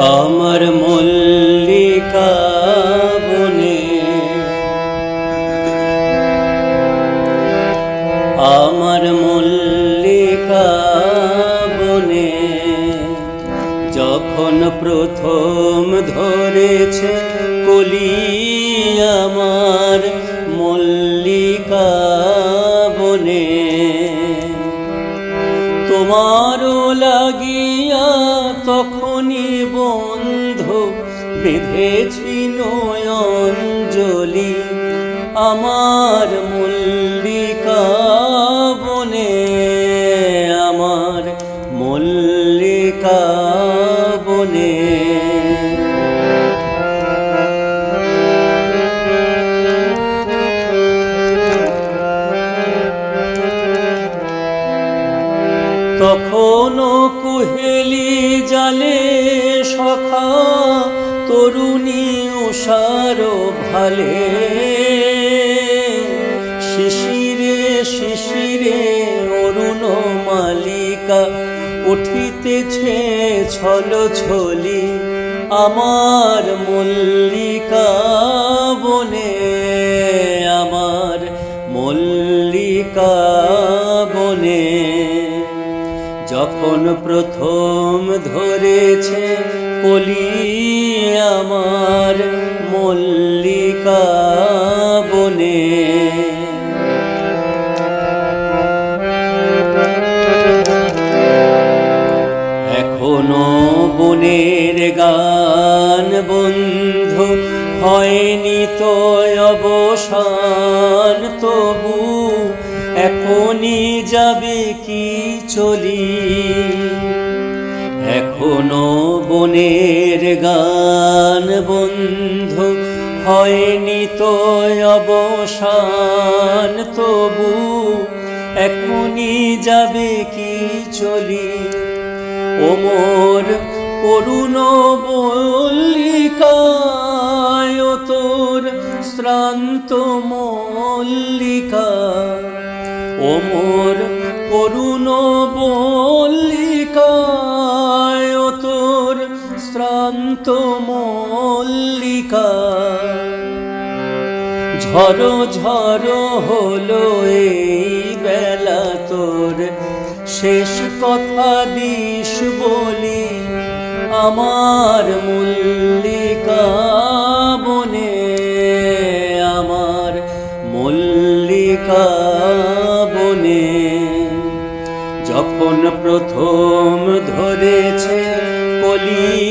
আমার মল্লিকা বনে। আমার মল্লিকা বনে যখন প্রথম ধরেছে কলি আমার মল্লিকা বনে, তোমারও লাগিয়া তখনই বন্ধু বেঁধেছি নয়ঞ্জলি আমার মল্লিকা বনে আমার মল্লিকা তরুণী উষার ভালে শিশিরে শিশিরে অরুণ মালিকা, উঠিতেছে ছল ছলি আমার মল্লিকা বনে। আমার মল্লিকা যখন প্রথম ধরেছে কলি আমার মল্লিকা বনে। এখনও বনের গান বন্ধু, হয়নি তো অবসান, তবু এখনই যাবে কি চলি? এখনও বনের গান বন্ধু, হয়নি তো অবসান। তবু এখনই যাবে কি চলি? ওমর করুণ মল্লিকায়, ও তোর শ্রান্ত মল্লিকা। ওমর করুণ মল্লিকায় তোর শ্রান্ত মল্লিকা ঝড়ো ঝড়ো হলো এই বেলা তোর, শেষ কথা দিস বলি আমার মল্লিকা বনে, আমার মল্লিকা যখন প্রথম ধরেছে কলি